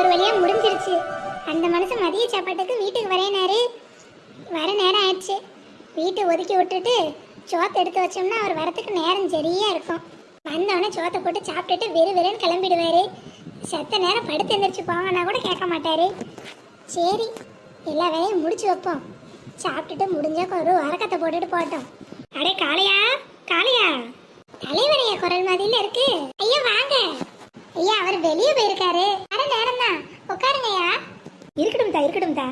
ஒரு வழியா முடிஞ்சிருச்சு. அந்த மனுஷன் மதிய சாப்பாட்டுக்கு வீட்டுக்கு வரையினாரு வர நேரம் ஆயிடுச்சு. வீட்டை ஒதுக்கி விட்டுட்டு சோத்தை எடுத்து வச்சோம்னா அவர் வரத்துக்கு நேரம் சரியா இருக்கும். வந்தவொடனே சோத்தை போட்டு சாப்பிட்டுட்டு வெறு வெறுன்னு கிளம்பிடுவாரு. செத்த நேரம் படுத்து எந்திரிச்சு போவானா கூட கேட்க மாட்டாரு. சரி எல்லா வேலையும் முடிச்சு வைப்போம். சாப்பிட்டுட்டு முடிஞ்சா ஒரு வரக்கத்தை போட்டுட்டு போட்டோம் அடே காளையா? காளையா? தலைவரைய குரல் மாதிரில இருக்கு. ஐயா வாங்க. ஐயா அவர் வெளியே போயிருக்காரு. வர நேரம் தான் உட்காருங்கய்யா. இருக்கட்டும் தா இருக்கட்டும் தா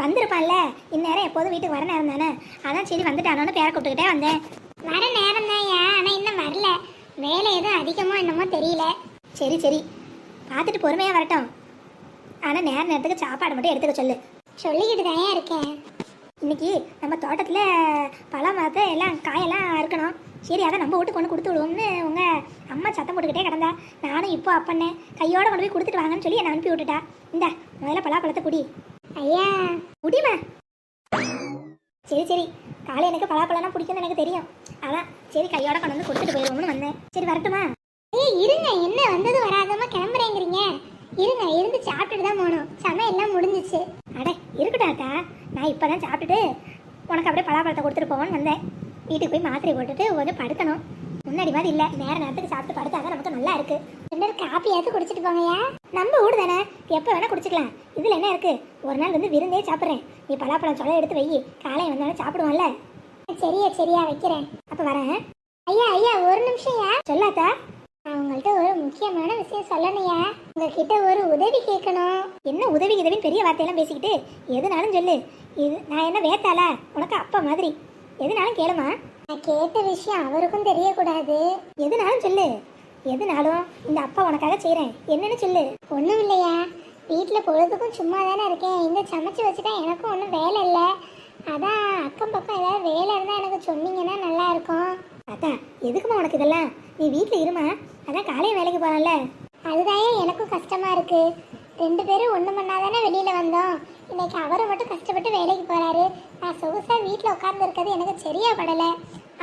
வந்திருப்பான்ல. இந்நேரம் எப்போதும் வீட்டுக்கு வர நேரம் தானே. அதான் சரி வந்துட்டானோன்னு பேர கூப்பிட்டுக்கிட்டே வந்தேன். வர நேரம் தான்யா ஆனா இன்னும் வரல. வேலை எதுவும் அதிகமோ என்னமோ தெரியல. சரி சரி. பார்த்துட்டு பொறுமையாக வரட்டும். ஆனால் நேர நேரத்துக்கு சாப்பாடு மட்டும் எடுத்துக்க சொல்லு. சொல்லிக்கிட்டு தான் இருக்கேன். இன்னைக்கு நம்ம தோட்டத்தில் பழம் மரத்தை எல்லாம் காயெல்லாம் சரி அதை நம்ம வீட்டுக்கு கொண்டு கொடுத்து விடுவோம்னு உங்கள் அம்மா சத்தம் போட்டுக்கிட்டே கிடந்தா. நானும் இப்போ அப்பண்ணே கையோட கொண்டு போய் கொடுத்துட்டு வாங்கன்னு சொல்லி என்னை அனுப்பி விட்டுட்டா. இந்த முதல்ல பலாப்பழத்தை குடி. ஐயா முடியுமா சரி சரி. காலை எனக்கு பலாப்பழம்னா பிடிக்கும்னு எனக்கு தெரியும். அதான் சரி கையோட கொண்டு வந்து கொடுத்துட்டு போயிடுவோம்னு வந்தேன். சரி வரட்டுமா? ஏய் இருங்க. என்ன வந்தது வராதமா கிளம்புறேங்கிறீங்க? இருங்க இருந்து சாப்பிட்டுட்டு தான் போகணும். சமையல் எல்லாம் முடிஞ்சிச்சு. அட இருக்கட்டும் அக்கா. நான் இப்போ தான் சாப்பிட்டுட்டு உனக்கு அப்படியே பலாப்பழத்தை கொடுத்துட்டு போவோன்னு வந்தேன். வீட்டுக்கு போய் மாத்திரை போட்டுட்டு கொஞ்சம் படுக்கணும். முன்னாடி மாதிரி இல்லை. நேர நேரத்துக்கு சாப்பிட்டு படுத்தாதான் நமக்கு நல்லா இருக்கு. ரெண்டு பேரும் காப்பியாவது குடிச்சிட்டு போங்கய்யா. நம்ம வீடு தானே. எப்போ வேணால் குடிச்சிக்கலாம். இதில் என்ன இருக்கு? ஒரு நாள் வந்து விருந்தே சாப்பிட்றேன். நீ பலாப்பழம் சொல்ல எடுத்து வை. காலையை வந்தாலும் சாப்பிடுவோம்ல. சரியா சரியா வைக்கிறேன். அப்போ வரேன். ஐயா ஐயா ஒரு நிமிஷம்யா சொல்லாத்தா? நான் உங்கள்கிட்ட ஒரு முக்கியமான விஷயம் சொல்லணையா உங்ககிட்ட ஒரு உதவி கேட்கணும். என்ன உதவி உதவின்னு பெரிய வார்த்தையெல்லாம் பேசிக்கிட்டு? எதுனாலும் சொல்லு. இது நான் என்ன வேத்தாளா? உனக்கு அப்பா மாதிரி. எதுனாலும் கேளுமா. நான் கேட்ட விஷயம் அவருக்கும் தெரியக்கூடாது. எதுனாலும் சொல்லு. எதுனாலும் இந்த அப்பா உனக்காக செய்கிறேன் என்னன்னு சொல்லு. ஒன்றும் இல்லையா. வீட்டில் பொழுதுக்கும் சும்மா தானே இருக்கேன். இங்கே சமைச்சு வச்சுட்டா எனக்கும் ஒன்றும் வேலை இல்லை. அதான் அக்கம் பக்கம் ஏதாவது வேலை இருந்தால் எனக்கு சொன்னீங்கன்னா நல்லா இருக்கும். அதான். எதுக்குமா உனக்கு இதெல்லாம்? நீ வீட்டில் இருமா. அதான் காலையில் வேலைக்கு போகலாம்ல அதுதான் எனக்கும் கஷ்டமாக இருக்குது ரெண்டு பேரும் ஒன்று பண்ணாதானே வெளியில் வந்தோம். இன்னைக்கு அவரை மட்டும் கஷ்டப்பட்டு வேலைக்கு போகிறாரு நான் சொகுசாக வீட்டில் உட்கார்ந்து இருக்கிறது எனக்கு சரியா படலை.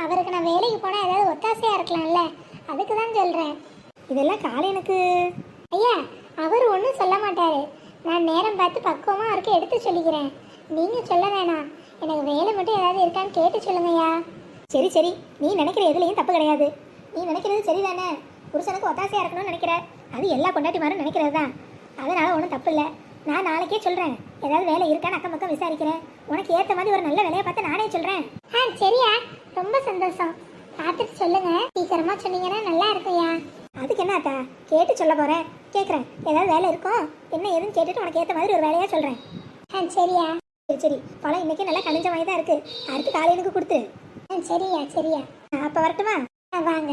அவருக்கு நான் வேலைக்கு போனால் ஏதாவது ஒத்தாசையாக இருக்கலாம்ல. அதுக்கு தான் சொல்கிறேன் இதெல்லாம் காலை எனக்கு. ஐயா அவர் ஒன்றும் சொல்ல மாட்டார். நான் நேரம் பார்த்து பக்குவமாக அவருக்கு எடுத்து சொல்லிக்கிறேன். நீங்கள் சொல்ல வேணாம். எனக்கு வேலை மட்டும் ஏதாவது இருக்கான்னு கேட்டு சொல்லுங்கய்யா. சரி சரி. நீ நினைக்கிற எதுலேயும் தப்பு கிடையாது. நீ நினைக்கிறது சரிதானே? புருஷனுக்கு ஒத்தாசையாக இருக்கணும்னு நினைக்கிற. அது எல்லா பொண்டாட்டிமாரும் நினைக்கிறது தான் அதனால் ஒன்றும் தப்பு இல்லை. நான் நாளைக்கே சொல்கிறேன் ஏதாவது வேலை இருக்கான்னு அக்கம் பக்கம் விசாரிக்கிறேன். உனக்கு ஏற்ற மாதிரி ஒரு நல்ல வேலையை பார்த்து நானே சொல்கிறேன் ஆ சரியா. ரொம்ப சந்தோஷம். பார்த்துட்டு சொல்லுங்க. சீக்கிரமா சொன்னீங்கன்னா நல்லா இருக்கும்யா. அதுக்கு என்ன அத்தா? கேட்டு சொல்ல போகிறேன் கேட்குறேன் ஏதாவது வேலை இருக்கும் என்ன ஏதுன்னு கேட்டுட்டு உனக்கு ஏற்ற மாதிரி ஒரு வேலையாக சொல்கிறேன் ஆ சரியா. சரி சரி. பழம் இன்னைக்கு நல்லா கனிஞ்ச மாதிரி தான் இருக்குது அடுத்து காலையிலுக்கு கொடுத்து. ஆ சரியா சரியா. அப்போ வரட்டுமா? ஆ வாங்க.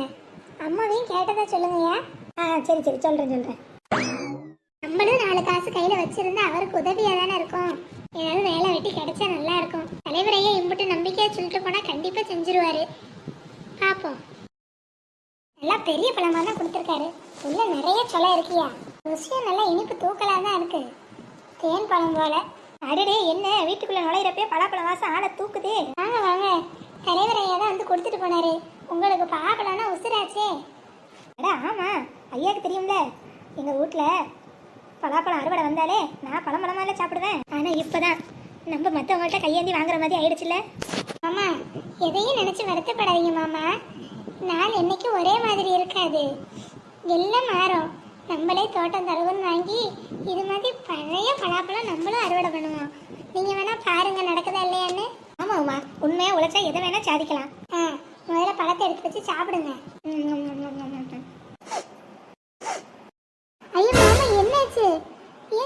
அம்மாவையும் கேட்டதா சொல்லுங்கய்யா. ஆ சரி சரி. சொல்கிறேன் சொல்கிறேன் நம்மளும் நாலு காசு கையில வச்சிருந்தா அவருக்கு உதவியா தானே இருக்கும்? ஏதாவது வேலை வெட்டி கிடைச்சா நல்லா இருக்கும். தலைவரையே இம்புட்டு நம்பிக்கையா சொல்லிட்டு போனா கண்டிப்பா செஞ்சிருவாரு. பாப்போம். நல்லா பெரிய பழமா தான் கொடுத்துருக்காரு. உள்ள நிறைய சொலை இருக்கியா? ருசியும் நல்லா இனிப்பு தூக்கலா தான் இருக்கு. தேன் பழம் போல. அடடே என்ன? வீட்டுக்குள்ள நுழையிறப்பே பலாப்பழம் வாசம் ஆளை தூக்குதே. வாங்க வாங்க. தலைவரையா தான் வந்து கொடுத்துட்டு போனாரு. உங்களுக்கு பலாப்பழம்னா உசுராச்சே. அட ஆமா. ஐயாக்கு தெரியும்ல. எங்க வீட்ல பலாப்பழம் அறுவடை வந்தாலே நான் பழம் பழமால சாப்பிடுவேன். ஆனா இப்பதான். நம்ம மத்தவங்கள்ட்ட கையேந்தி வாங்குற மாதிரி ஆயிடுச்சுல மாமா எதையும் நினைச்சு வருத்தப்படாதீங்க மாமா. நாள் என்னைக்கு ஒரே மாதிரி இருக்காது. எல்லாம் மாறும். நம்மளே தோட்டம் தருவோம்னு வாங்கி இது மாதிரி பழைய பலாப்பழம் நம்மளும் அறுவடை பண்ணுவோம். நீங்க வேணா பாருங்க நடக்குதா இல்லையான்னு. ஆமா உமா. உண்மையா உழைச்சா எதை வேணா சாதிக்கலாம். ஆ முதல்ல பழத்தை எடுத்து வச்சு சாப்பிடுங்க.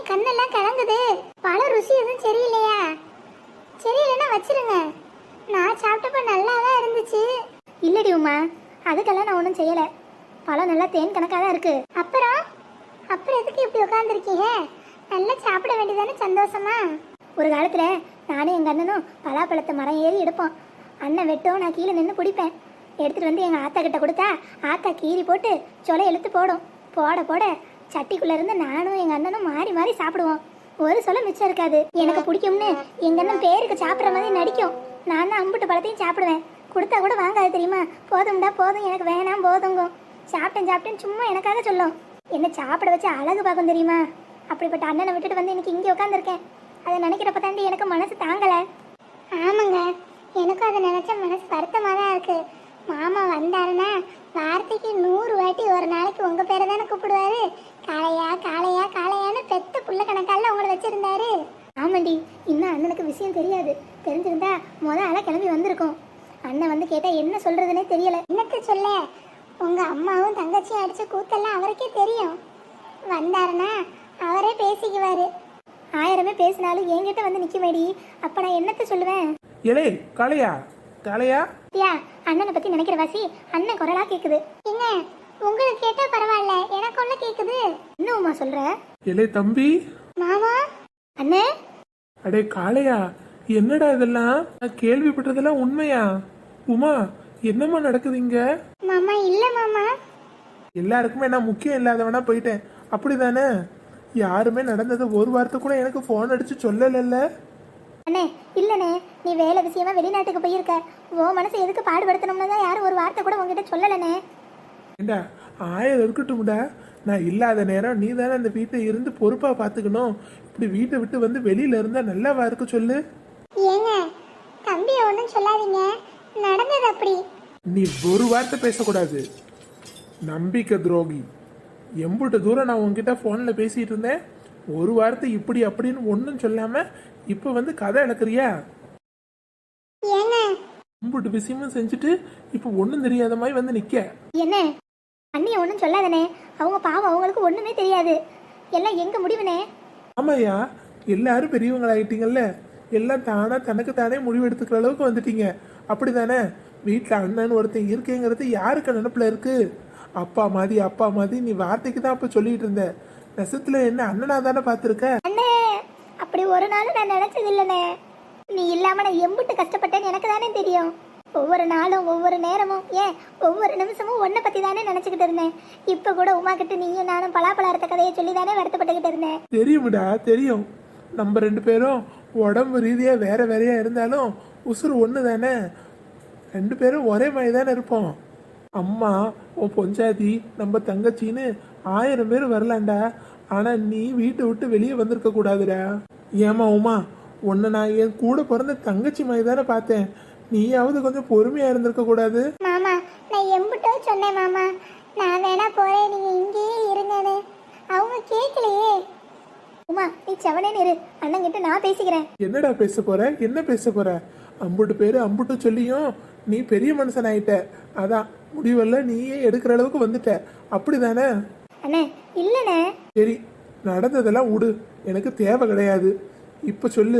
கண்ணெல்லாம் கலங்குது பழ ருசி எதுவும் சரியில்லையா? சரியில்லைன்னா வச்சிருங்க. நான் சாப்பிட்டப்ப நல்லா தான் இருந்துச்சு. இல்லடி உமா அதுக்கெல்லாம் நான் ஒன்றும் செய்யலை. பழம் நல்லா தேன் கணக்காக தான் இருக்கு. அப்புறம்? அப்புறம் எதுக்கு இப்படி உட்காந்துருக்கீங்க நல்லா சாப்பிட வேண்டியதானே சந்தோஷமா? ஒரு காலத்துல நானும் எங்க அண்ணனும் பலாப்பழத்தை மரம் ஏறி எடுப்போம். அண்ணன் வெட்டும் நான் கீழே நின்று பிடிப்பேன் எடுத்துட்டு வந்து எங்க ஆத்தா கிட்ட கொடுத்தா ஆத்தா கீறி போட்டு சொலை இழுத்து போடும். போட போட சட்டிக்குள்ள இருந்து நானும் எங்க அண்ணனும் மாறி மாறி சாப்பிடுவோம். ஒரு சொல்ல மிச்சம் இருக்காது. எனக்கு பிடிக்கும்னு எங்க அண்ணன் பேருக்கு சாப்பிட்ற மாதிரி நடிக்கும். நான் தான் அம்புட்டு பழத்தையும் சாப்பிடுவேன். கொடுத்தா கூட வாங்காது தெரியுமா? போதும்டா போதும். எனக்கு வேணாம் போதுங்கும் சாப்பிட்டேன் சாப்பிட்டேன் சும்மா எனக்காக சொல்லும். என்ன சாப்பிட வச்சு அழகு பார்க்கும் தெரியுமா? அப்படிப்பட்ட அண்ணனை விட்டுட்டு வந்து எனக்கு இங்கே உட்காந்துருக்கேன் அதை நினைக்கிறப்ப தாண்டி எனக்கு மனசு தாங்கலை. ஆமாங்க. எனக்கும் அதை நினச்சா மனசு வருத்தமாக தான் இருக்குது மாமா வந்தாருன்னா வார்த்தைக்கு நூறு வாட்டி ஒரு நாளைக்கு உங்க பேரை தானே கூப்பிடுவாரு? காளையா காளையா காளையான்னு பெத்த புள்ள கணக்கால உங்களை வச்சிருந்தாரு. ஆமாண்டி இன்னும் அண்ணனுக்கு விஷயம் தெரியாது. தெரிஞ்சிருந்தா முத ஆளாக கிளம்பி வந்திருக்கோம். அண்ணன் வந்து கேட்டால் என்ன சொல்கிறதுனே தெரியல. என்னத்த சொல்ல? உங்க அம்மாவும் தங்கச்சியும் அடிச்ச கூத்தெல்லாம் அவருக்கே தெரியும். வந்தாருன்னா அவரே பேசிக்குவாரு. ஆயிரமே பேசினாலும் என்கிட்ட வந்து நிற்குமேடி அப்போ நான் என்னத்த சொல்லுவேன்? இலே காளையா காளையா யா அண்ணனை பற்றி நினைக்கிற வாசி அண்ணன் குரலாக கேட்குது என்ன உங்களுக்கு கேட்டா பரவாயில்ல எனக்கு ஒண்ணு கேக்குது. என்ன உமா சொல்கிற இலே தம்பி. மாமா? அண்ணே? அடே காளையா என்னடா இதெல்லாம்? நான் கேள்விப்பட்டதெல்லாம் உண்மையா? உமா என்னம்மா நடக்குது இங்க? மாமா இல்ல மாமா. எல்லாருக்குமே நான் முக்கியம் இல்லாதவனா போயிட்டேன். அப்படிதானே? யாருமே நடந்தது ஒரு வார்த்தை கூட எனக்கு ஃபோன் அடிச்சு சொல்லலைல்ல? அண்ணே இல்லைண்ணே. நீ வேலை விஷயமா வெளிநாட்டுக்கு போயிருக்க. உன் மனசு எதுக்கு பாடுபடுத்தணும்னு தான் யாரும் ஒரு வார்த்தை கூட உங்ககிட்ட சொல்லலைண்ணே. ஏண்டா ஆயிரம் இருக்கட்டும்டா. நான் இல்லாத நேரம் நீ தானே அந்த வீட்டை இருந்து பொறுப்பா பார்த்துக்கணும். இப்படி வீட்டை விட்டு வந்து வெளியில இருந்தா நல்லாவா இருக்கு சொல்லு. ஏங்க தம்பிய ஒண்ணும் சொல்லாதீங்க. நடந்தது அப்படி. நீ ஒரு வார்த்தை பேசக்கூடாது. நம்பிக்கை துரோகி. எம்புட்டு தூரம் நான் உன்கிட்ட ஃபோனில் பேசிட்டு இருந்தேன். ஒரு வார்த்தை இப்படி அப்படின்னு ஒன்றும் சொல்லாம இப்போ வந்து கதை இழக்கிறியா? எம்புட்டு விஷயமும் செஞ்சுட்டு இப்போ ஒன்றும் தெரியாத மாதிரி வந்து நிற்க என்ன? அண்ணியை ஒன்றும் சொல்லாதண்ணே அவங்க பாவம் அவங்களுக்கு ஒன்றுமே தெரியாது. எல்லாம் எங்க முடிவுனே? ஆமாய்யா எல்லாரும் பெரியவங்களாயிட்டீங்கல்ல. எல்லாம் தானா தனக்கு தானே முடிவு எடுத்துக்கிற அளவுக்கு வந்துட்டீங்க. அப்படிதானே? வீட்டில் அண்ணன் ஒருத்தன் இருக்கேங்கிறது யாருக்கு நினப்புல இருக்கு? அப்பா மாதிரி அப்பா மாதிரி நீ வார்த்தைக்கு தான் அப்போ சொல்லிட்டு இருந்த. நெசத்துல என்ன அண்ணனா தானே பார்த்துருக்க? அண்ணே அப்படி ஒரு நாள் நான் நினைச்சது இல்லைண்ணே நீ இல்லாம நான் எம்பிட்டு கஷ்டப்பட்டேன்னு எனக்கு தானே தெரியும். ஒவ்வொரு நாளும் ஒவ்வொரு நேரமும் ஏன்? ஒவ்வொரு நிமிஷமும் உன்னை பத்தி தானே நினைச்சுக்கிட்டு இருந்தேன். இப்ப கூட உமா கிட்ட நீயும் நானும் பலாப்பழத்த கதையை சொல்லி தானே வருத்தப்பட்டுக்கிட்டு இருந்தேன். தெரியும்டா தெரியும். நம்ம ரெண்டு பேரும் உடம்பு ரீதியாக வேற வேறையா இருந்தாலும் உசுறு ஒன்று தானே? ரெண்டு பேரும் ஒரே மாதிரி தானே இருப்போம். அம்மா உன் பொஞ்சாதி நம்ம தங்கச்சின்னு ஆயிரம் பேர் வரலாம்டா. ஆனால் நீ வீட்டை விட்டு வெளியே வந்திருக்க கூடாதுடா. ஏமா உமா உன்னை நான் என் கூட பிறந்த தங்கச்சி மாதிரி தானே பார்த்தேன். நீயாவது கொஞ்சம் பொறுமையா இருந்திருக்க கூடாது. மாமா நான் எம்பிட்டோ சொன்னேன் மாமா. நான் வேணா போறேன் நீங்க இங்கேயே இருங்கன்னு. அவங்க கேட்கலையே உமா நீ செவனேன்னு இரு அண்ணன் கிட்ட நான் பேசிக்கிறேன். என்னடா பேச போற? என்ன பேச போற? அம்புட்டு பேரு அம்புட்டு சொல்லியும் நீ பெரிய மனுஷன் ஆயிட்ட. அதான் முடிவெல்லாம் நீயே எடுக்கிற அளவுக்கு வந்துட்ட. அப்படிதானே? அண்ணே இல்லைண்ணே. சரி நடந்ததெல்லாம் விடு எனக்கு தேவை கிடையாது. இப்ப சொல்லு.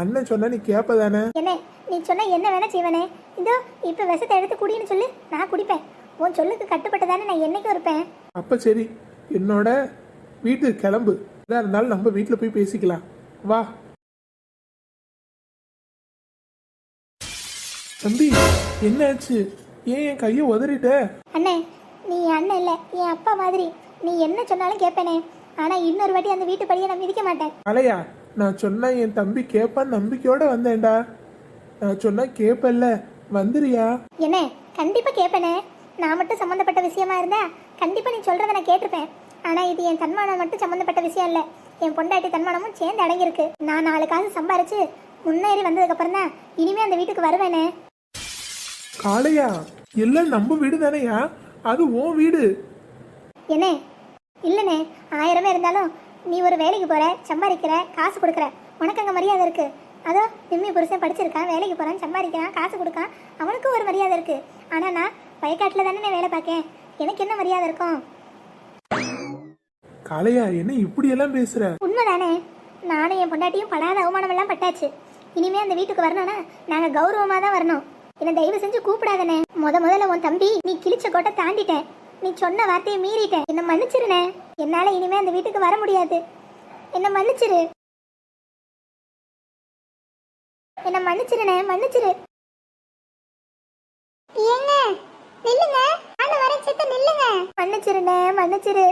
அண்ணன் சொன்னா நீ கேப்பதானே? என்ன? நீ சொன்ன என்ன வேணா செய்வனே? இதோ இப்ப விஷத்தை எடுத்து குடின்னு சொல்லு. நான் குடிப்பேன். உன் சொல்லுக்கு கட்டுப்பட்டு தானே நான் என்னைக்கும் இருப்பேன். அப்ப சரி. என்னோட வீட்டுக்கு கிளம்பு. எதா இருந்தாலும் நம்ம வீட்டில் போய் பேசிக்கலாம். வா. தம்பி என்னாச்சு? ஏன் என் கையை உதறிட்ட? அண்ணே நீ அண்ணன் இல்லை. என் அப்பா மாதிரி. நீ என்ன சொன்னாலும் கேட்பேனே ஆனா இன்னொரு வாட்டி அந்த வீட்டு படியை நான் மிதிக்க மாட்டேன். அலையா? நான் சொன்னா என் தம்பி கேட்பான்னு நம்பிக்கையோட வந்தேன்டா. நான் சொன்னா கேப்பல்ல. வந்துறியா என்ன கண்டிப்பா கேட்பேனே நான் மட்டும் சம்மந்தப்பட்ட விஷயமா இருந்தா கண்டிப்பா நீ சொல்றத நான் கேட்டிருப்பேன். ஆனா இது என் தன்மானம் மட்டும் சம்மந்தப்பட்ட விஷயம் இல்ல. என் பொண்டாட்டி தன்மானமும் சேர்ந்து அடங்கியிருக்கு. நான் நாலு காசு சம்பாரிச்சு முன்னேறி வந்ததுக்கு அப்புறம் தான் இனிமே அந்த வீட்டுக்கு வருவேனே. காளையா? எல்லாம் நம்ம வீடு தானேயா? அது உன் வீடு. என்ன இல்லைண்ணே ஆயிரமே இருந்தாலும் நீ ஒரு வேலைக்கு போற சம்பாதிக்கிற காசு கொடுக்குற. உனக்கு அங்கே மரியாதை இருக்கு. அதோ நிம்மி புருஷன் படிச்சிருக்கான் வேலைக்கு போறான் சம்பாதிக்கிறான் காசு கொடுக்கான். அவனுக்கும் ஒரு மரியாதை இருக்கு. ஆனா நான் வயக்காட்டில் தானே நான் வேலை பார்க்கேன். எனக்கு என்ன மரியாதை இருக்கும்? காளையா என்ன இப்படி எல்லாம் பேசுற? உண்மைதானே. நானும் என் பொண்டாட்டியும் படாத அவமானம் எல்லாம் பட்டாச்சு. இனிமே அந்த வீட்டுக்கு வரணும்னா நாங்க கௌரவமா தான் வரணும். என்ன தயவு செஞ்சு கூப்பிடாதனே முத முதல்ல உன் தம்பி நீ கிழிச்ச கோட்டை தாண்டிட்டேன். நீ சொன்ன வார்த்தையை மீறிட்டேன் என்ன மன்னிச்சிருனே. என்னால இனிமே அந்த வீட்டுக்கு வர முடியாது. என்ன மன்னிச்சிரு. என்ன மன்னிச்சிருனே மன்னிச்சிரு. ஏங்க நில்லுங்க. நான் வர சித்த நில்லுங்க. மன்னிச்சிருனே மன்னிச்சிரு.